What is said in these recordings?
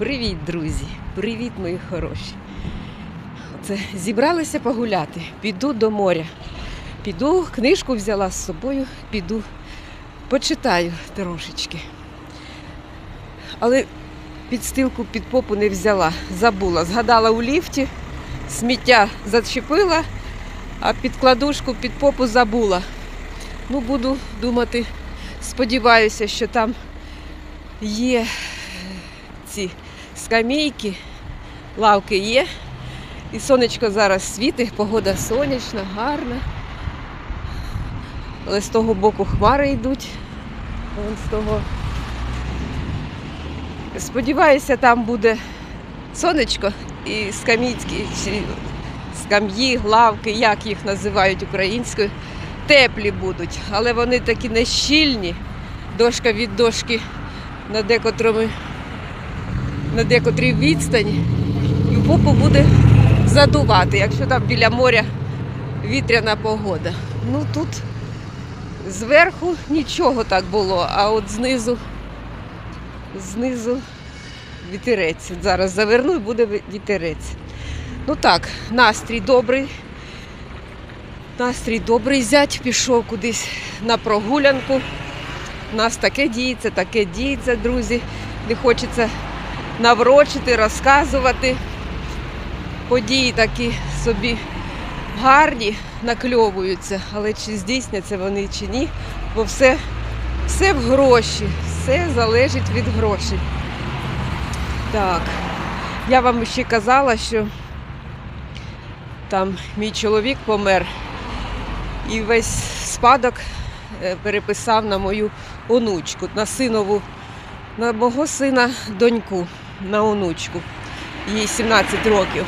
Привіт, друзі! Привіт, мої хороші! Це зібралися погуляти. Піду до моря. Піду, книжку взяла з собою, піду, почитаю трошечки. Але підстилку під попу не взяла, забула. Згадала у ліфті, сміття зачепила, а підкладушку під попу забула. Ну, буду думати, сподіваюся, що там є ці скамейки, лавки є. І сонечко зараз світить, погода сонячна, гарна. Але з того боку хмари йдуть. З того. Сподіваюся, там буде сонечко і скам'їцькі, чи скам'ї, лавки, як їх називають українською, теплі будуть. Але вони такі нещільні, дошка від дошки на декотрому на декотрій відстані, попу буде задувати, якщо там біля моря вітряна погода. Ну тут зверху нічого так було, а от знизу, знизу вітерець. Зараз заверну і буде вітерець. Ну так, настрій добрий. Настрій добрий зять пішов кудись на прогулянку. У нас таке діється, таке діється, друзі. Не хочеться наврочити, розказувати. Події такі собі гарні, накльовуються, але чи здійсняться вони чи ні, бо все, все в гроші, все залежить від грошей. Так, я вам ще казала, що там мій чоловік помер. І весь спадок е, переписав на мою онучку, на синову на мого сина доньку, на онучку. Їй 17 років.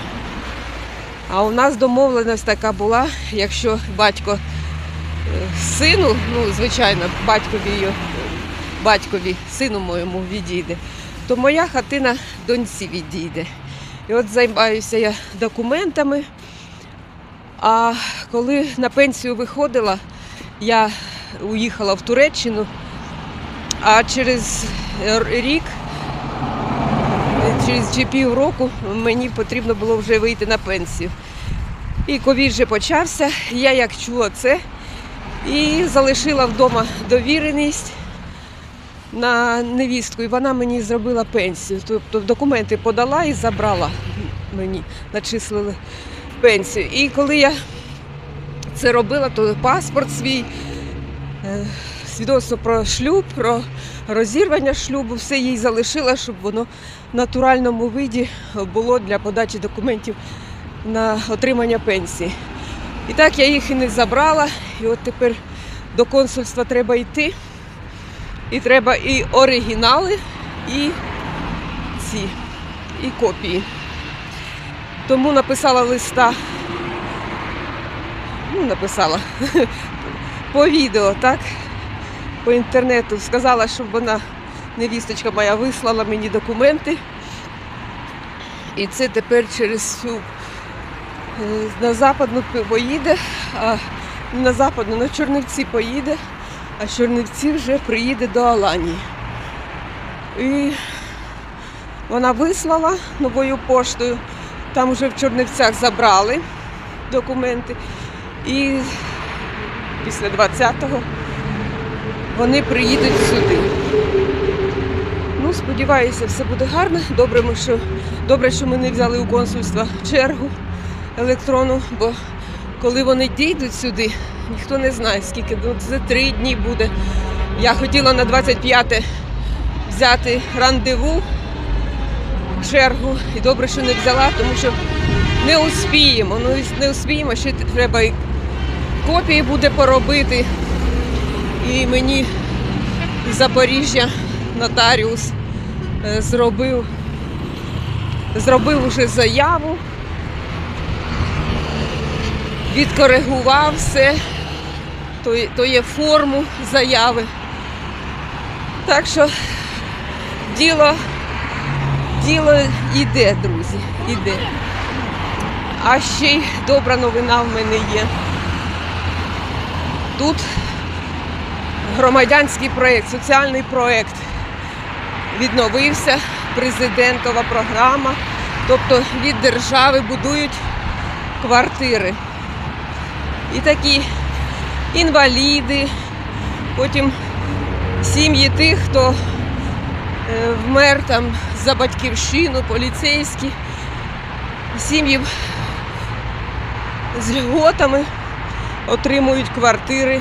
А у нас домовленість така була, якщо батько е, сину, ну, звичайно, батькові, батькові, сину моєму відійде, то моя хатина доньці відійде. І от займаюся я документами. А коли на пенсію виходила, я уїхала в Туреччину, а через рік, через чи півроку мені потрібно було вже вийти на пенсію. І ковід вже почався, я як чула це і залишила вдома довіреність на невістку, і вона мені зробила пенсію. Тобто документи подала і забрала мені, начислили пенсію. І коли я це робила, то паспорт свій, е, свідоцтво про шлюб, про розірвання шлюбу, все їй залишила, щоб воно натуральному виді було для подачі документів на отримання пенсії. І так я їх і не забрала. І от тепер до консульства треба йти. І треба і оригінали, і ці, і копії. Тому написала листа, ну, написала по відео, так, по інтернету. Сказала, щоб вона, невісточка моя, вислала мені документи. І це тепер через всю е, на западну поїде, а на западну, на Чорнівці поїде, а Чорнівці вже приїде до Аланії. І вона вислала новою поштою. Там вже в Чорнівцях забрали документи. І після 20-го вони приїдуть сюди. Сподіваюся, все буде гарно. Добре, ми, що, добре, що ми не взяли у консульства чергу електронну, бо коли вони дійдуть сюди, ніхто не знає, скільки ну, це три дні буде. Я хотіла на 25-те взяти рандеву чергу. І добре, що не взяла, тому що не успіємо. Ну не успіємо, ще треба і копії буде поробити. І мені з Запоріжжя нотаріус зробив, зробив уже заяву, відкоригував все, то, то є форму заяви. Так що діло Діло йде, друзі, йде. А ще й добра новина в мене є. Тут громадянський проєкт, соціальний проєкт відновився. президентова програма. Тобто від держави будують квартири. І такі інваліди, потім сім'ї тих, хто е, вмер там за батьківщину, поліцейські, сім'ї з льготами отримують квартири,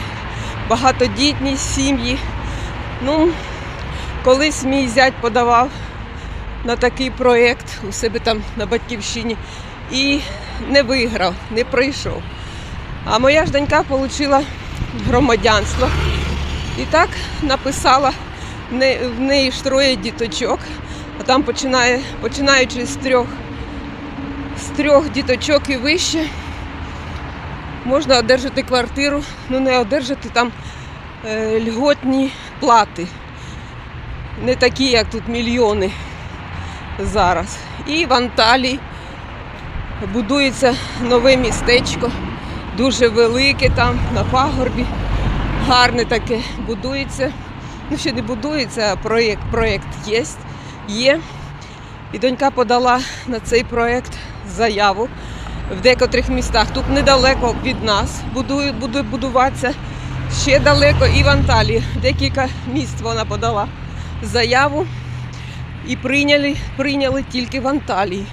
багатодітні сім'ї. Ну, колись мій зять подавав на такий проєкт у себе там на батьківщині і не виграв, не пройшов. А моя ж донька отримала громадянство. І так написала в неї ж троє діточок, а там починає, починаючи з трьох, з трьох діточок і вище, можна одержати квартиру, ну не одержати там е, льготні плати. Не такі, як тут мільйони зараз. І в Анталії будується нове містечко, дуже велике там, на пагорбі. Гарне таке будується. Ну, ще не будується, а проєкт, проєкт є, є. І донька подала на цей проєкт заяву в декотрих містах. Тут недалеко від нас буде будуватися, ще далеко і в Анталії. Декілька міст вона подала заяву і прийняли, прийняли тільки в Анталії.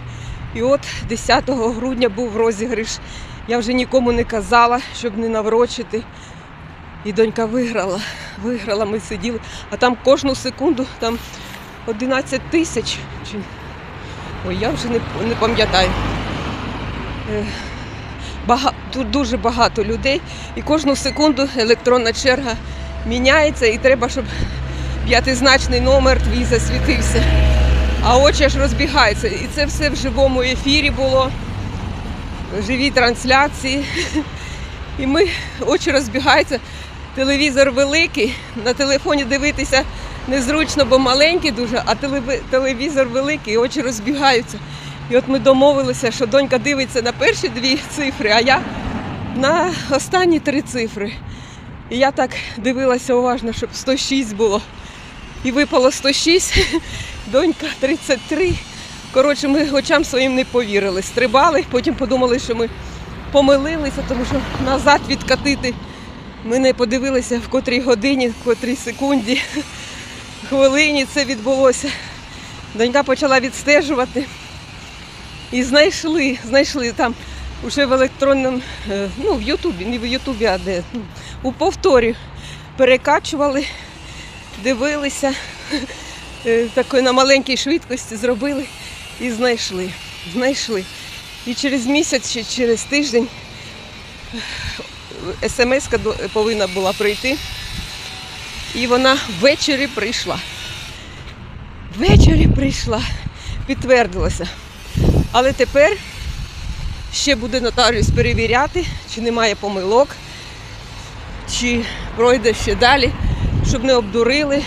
І от 10 грудня був розіграш. Я вже нікому не казала, щоб не наврочити. І донька виграла. Виграла, ми сиділи. А там кожну секунду там 11 тисяч. Ой, я вже не, не пам'ятаю. Е, Бага... Тут дуже багато людей, і кожну секунду електронна черга міняється, і треба, щоб п'ятизначний номер твій засвітився. А очі аж розбігаються. І це все в живому ефірі було, в живій трансляції. І ми очі розбігаються. Телевізор великий, на телефоні дивитися незручно, бо маленький дуже, а телевізор великий, і очі розбігаються. І от ми домовилися, що донька дивиться на перші дві цифри, а я на останні три цифри. І я так дивилася уважно, щоб 106 було. І випало 106, донька 33. Коротше, ми очам своїм не повірили. Стрибали, потім подумали, що ми помилилися, тому що назад відкатити. Ми не подивилися, в котрій годині, в котрій секунді, хвилині це відбулося. Донька почала відстежувати і знайшли, знайшли там уже в електронному, е, ну в Ютубі, не в Ютубі, а де ну, у повторі перекачували, дивилися, е, такої на маленькій швидкості зробили і знайшли. Знайшли. І через місяць чи через тиждень смс повинна була прийти. І вона ввечері прийшла. Ввечері прийшла, підтвердилося. Але тепер ще буде нотаріус перевіряти, чи немає помилок, чи пройде ще далі, щоб не обдурили,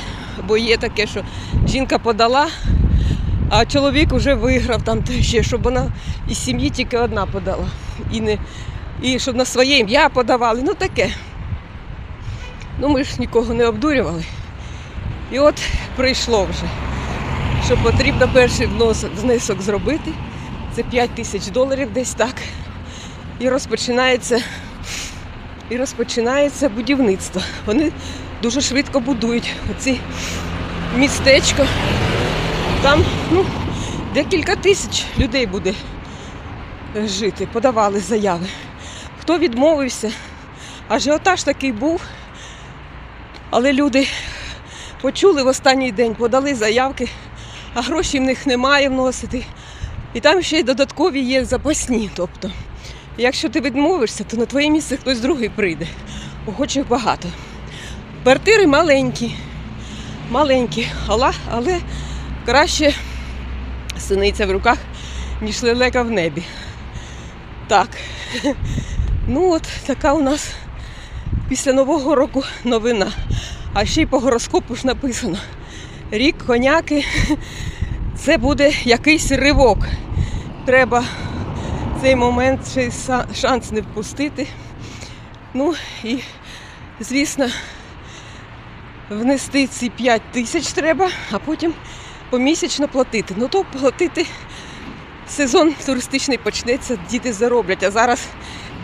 бо є таке, що жінка подала, а чоловік вже виграв там те ще, щоб вона із сім'ї тільки одна подала. І, не, і щоб на своє ім'я подавали. Ну таке. Ну ми ж нікого не обдурювали. І от прийшло вже, що потрібно перший внесок зробити. Це 5 тисяч доларів десь так. І розпочинається, і розпочинається будівництво. Вони дуже швидко будують оці містечко. Там ну, декілька тисяч людей буде жити, подавали заяви. Хто відмовився? Ажіотаж такий був, але люди почули в останній день, подали заявки, а грошей в них немає вносити. І там ще й додаткові є запасні. Тобто, якщо ти відмовишся, то на твоє місце хтось другий прийде. Охочих багато. Квартири маленькі, маленькі, але, але краще синиця в руках, ніж лелека в небі. Так. Ну от така у нас після Нового року новина. А ще й по гороскопу ж написано. Рік коняки це буде якийсь ривок. Треба цей момент ще шанс не впустити. Ну і, звісно, внести ці 5 тисяч треба, а потім помісячно платити. Ну то платити сезон туристичний почнеться, діти зароблять, а зараз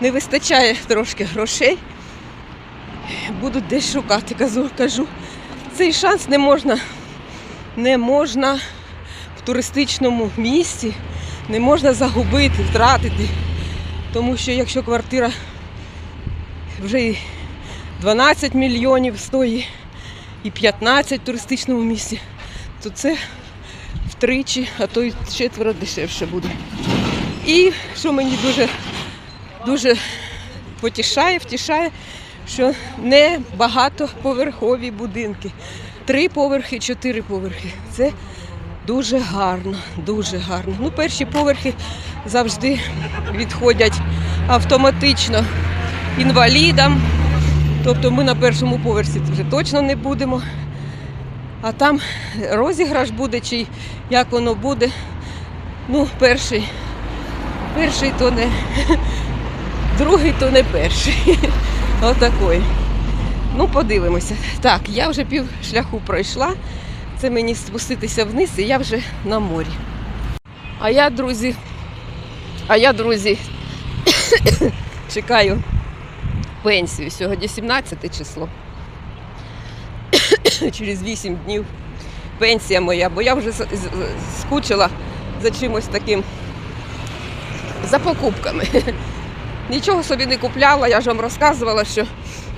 не вистачає трошки грошей. Будуть десь шукати, кажу, кажу. Цей шанс не можна, не можна в туристичному місті, не можна загубити, втратити. Тому що якщо квартира вже 12 мільйонів стоїть, і 15 в туристичному місті, то це втричі, а то й четверо дешевше буде. І що мені дуже, дуже потішає, втішає, що не багатоповерхові будинки. Три поверхи, чотири поверхи. Це дуже гарно, дуже гарно. Ну, перші поверхи завжди відходять автоматично інвалідам. Тобто ми на першому поверсі вже точно не будемо. А там розіграш буде, чи як воно буде. Ну, перший. Перший то не. Другий то не перший. Отакої. Ну, подивимося. Так, я вже пів шляху пройшла. Це мені спуститися вниз, і я вже на морі. А я, друзі, а я, друзі, чекаю пенсію. Сьогодні 17 число. Через 8 днів пенсія моя, бо я вже скучила за чимось таким, за покупками. Нічого собі не купляла, я ж вам розказувала, що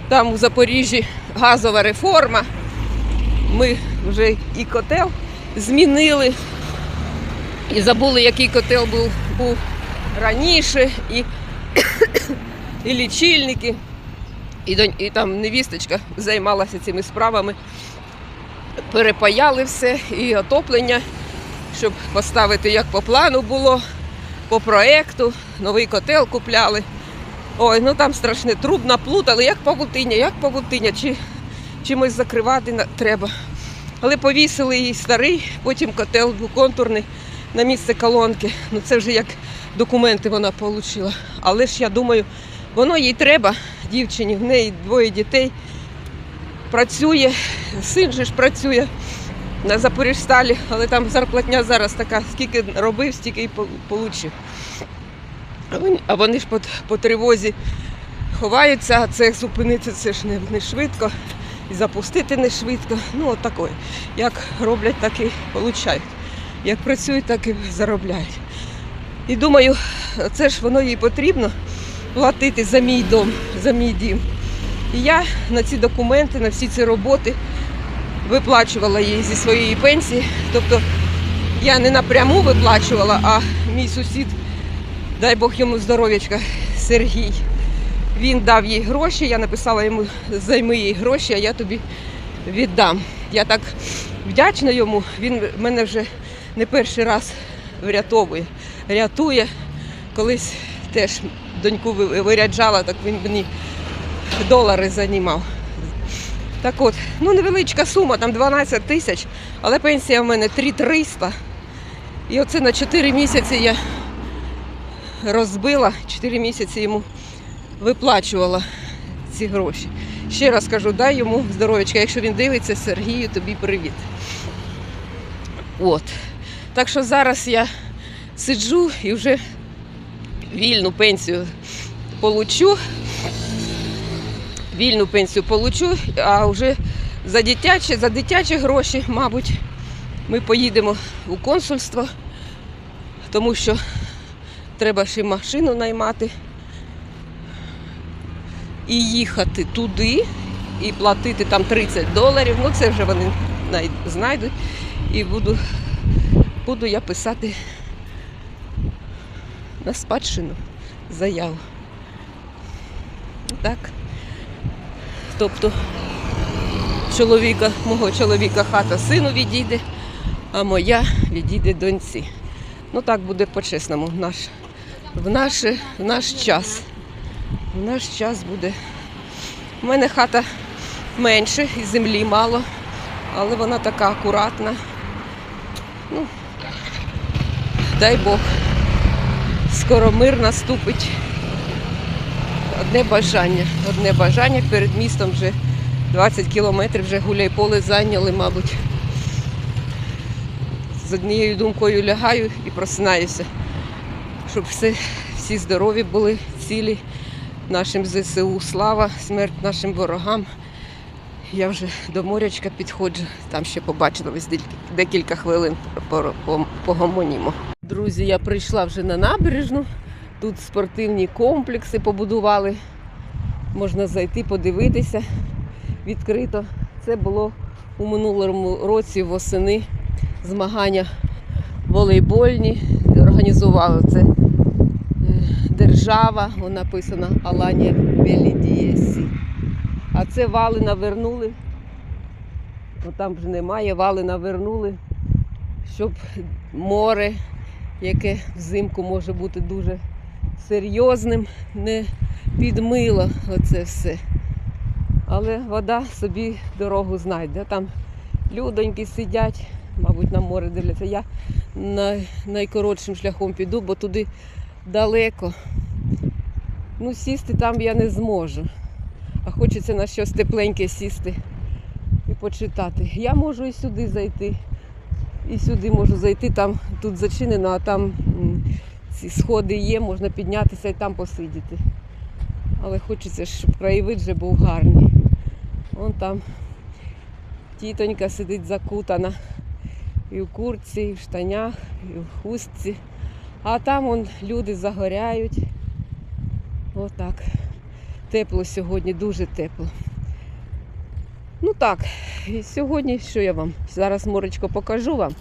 там у Запоріжжі газова реформа. Ми вже і котел змінили, і забули, який котел був, був раніше, і, і лічильники. І, і там невісточка займалася цими справами. Перепаяли все і отоплення, щоб поставити як по плану було, по проекту, новий котел купляли. Ой, ну там страшне, труб наплутали, як павутиння, як павутиння, чи чимось закривати треба. Але повісили їй старий, потім котел був контурний на місце колонки. Ну це вже як документи вона отримала. Але ж я думаю, воно їй треба, дівчині, в неї двоє дітей. Працює, син же ж працює на Запоріжсталі, але там зарплатня зараз така, скільки робив, стільки і отримав. А вони, ж по, по тривозі ховаються, а цех зупинити це ж не, не швидко, і запустити не швидко. Ну, от такое. Як роблять, так і получають. Як працюють, так і заробляють. І думаю, це ж воно їй потрібно платити за мій дом, за мій дім. І я на ці документи, на всі ці роботи виплачувала їй зі своєї пенсії. Тобто я не напряму виплачувала, а мій сусід, дай Бог йому здоров'ячка, Сергій. Він дав їй гроші, я написала йому, займи їй гроші, а я тобі віддам. Я так вдячна йому, він мене вже не перший раз врятовує, рятує. Колись теж доньку виряджала, так він мені долари занімав. Так от, ну невеличка сума, там 12 тисяч, але пенсія в мене 3300. І оце на 4 місяці я розбила, 4 місяці йому виплачувала ці гроші. Ще раз кажу, дай йому здоров'ячка, якщо він дивиться, Сергію, тобі привіт. От. Так що зараз я сиджу і вже вільну пенсію получу. Вільну пенсію получу, а вже за дитячі, за дитячі гроші, мабуть, ми поїдемо у консульство, тому що треба ще машину наймати і їхати туди, і платити там 30 доларів. Ну це вже вони знайдуть. І буду, буду я писати на спадщину заяву. Так. Тобто чоловіка, мого чоловіка хата сину відійде, а моя відійде доньці. Ну так буде по-чесному в наш, в, наш, в наш час. В наш час буде. У мене хата менше і землі мало, але вона така акуратна. Ну, дай Бог. Скоро мир наступить. Одне бажання, одне бажання перед містом вже 20 кілометрів, вже гуляй поле зайняли, мабуть. з однією думкою лягаю і просинаюся, щоб все, всі здорові були, цілі нашим ЗСУ. Слава, смерть нашим ворогам. Я вже до морячка підходжу, там ще побачила декілька хвилин погомонімо. Друзі, я прийшла вже на набережну. Тут спортивні комплекси побудували. Можна зайти, подивитися відкрито. Це було у минулому році восени змагання волейбольні. Організувала це е, держава, вона написана Аланія Белідієсі. А це вали навернули. Ну, там вже немає, вали навернули, щоб море, яке взимку може бути дуже серйозним, не підмило оце все. Але вода собі дорогу знайде. Там людоньки сидять, мабуть, на море дивляться. Я най- найкоротшим шляхом піду, бо туди далеко. Ну, сісти там я не зможу. А хочеться на щось тепленьке сісти і почитати. Я можу і сюди зайти. І сюди можу зайти, там тут зачинено, а там ці сходи є, можна піднятися і там посидіти. Але хочеться, щоб краєвид вже був гарний. Вон там тітонька сидить закутана і в курці, і в штанях, і в хустці. А там вон люди загоряють. Отак. Тепло сьогодні, дуже тепло. Ну так, і сьогодні що я вам? Зараз моречко покажу вам.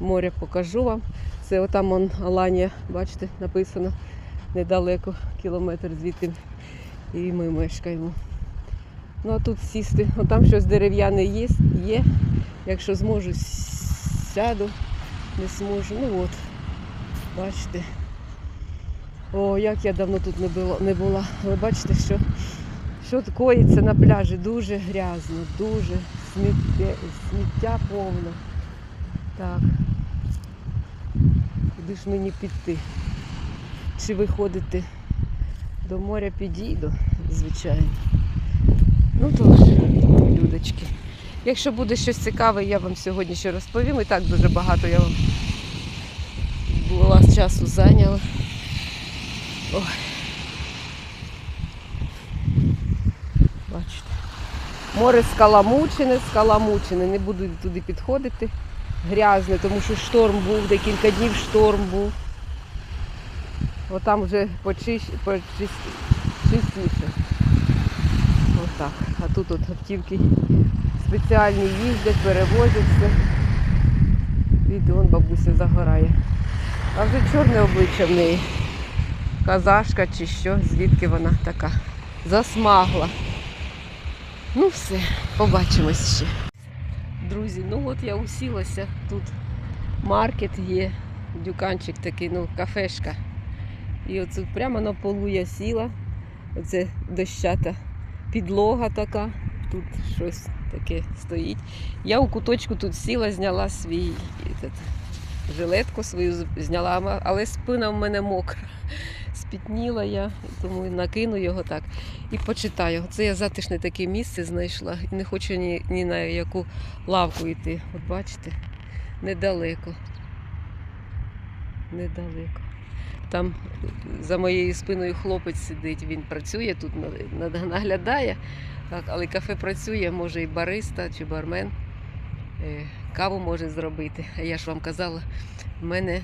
Море покажу вам. Це отам он Аланія, бачите, написано недалеко, кілометр звідти. І ми мешкаємо. Ну а тут сісти, отам щось дерев'яне є, є. Якщо зможу, сяду, не зможу. Ну от, бачите. О, як я давно тут не була, не була. Але бачите, що, що коїться на пляжі. Дуже грязно, дуже сміття, сміття повно. Так. Куди ж мені піти? Чи виходити до моря підійду, звичайно. Ну то ж, людочки. Якщо буде щось цікаве, я вам сьогодні ще розповім. І так дуже багато я вам була часу зайняла. Ой. Бачите. Море скаламучене, скаламучене. Не буду туди підходити. Грязне, тому що шторм був, декілька днів шторм був. Отам вже почищ... почис- чистіше. Отак. А тут от автівки спеціальні їздять, перевозяться. І вон бабуся загорає. А вже чорне обличчя в неї. Казашка чи що, звідки вона така засмагла. Ну все, побачимось ще. Друзі, ну от я усілася. Тут маркет є, дюканчик такий, ну, кафешка. І оце прямо на полу я сіла. Оце дощата підлога така. Тут щось таке стоїть. Я у куточку тут сіла, зняла свій жилетку свою зняла, але спина в мене мокра. Спітніла я, тому накину його так і почитаю. Це я затишне таке місце знайшла і не хочу ні, ні на яку лавку йти. От бачите, недалеко. Недалеко. Там за моєю спиною хлопець сидить, він працює тут, на- на- наглядає, так, але кафе працює, може і бариста чи бармен. Е, Каву може зробити. А я ж вам казала, в мене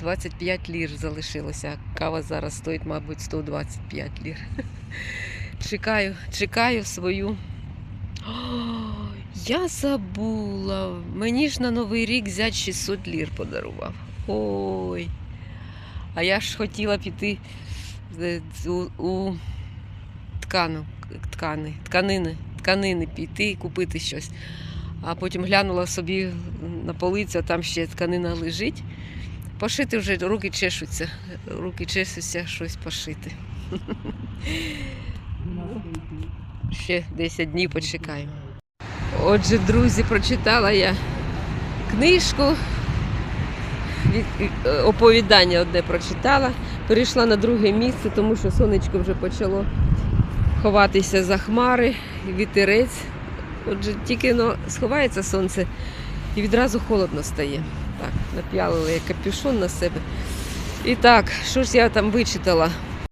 25 лір залишилося, кава зараз стоїть, мабуть, 125 лір. Чекаю, чекаю свою. О, я забула. Мені ж на Новий рік зять 600 лір подарував. Ой. А я ж хотіла піти е, у, у ткану, ткани, тканини, тканини піти і купити щось. А потім глянула собі на полицю, а там ще тканина лежить. Пошити вже руки чешуться. Руки чешуться щось пошити. Ще 10 днів почекаємо. Отже, друзі, прочитала я книжку. е, Оповідання одне прочитала. Перейшла на друге місце, тому що сонечко вже почало ховатися за хмари, вітерець. Отже, тільки но сховається сонце, І відразу холодно стає. Так, нап'ялила я капюшон на себе. І так, що ж я там вичитала?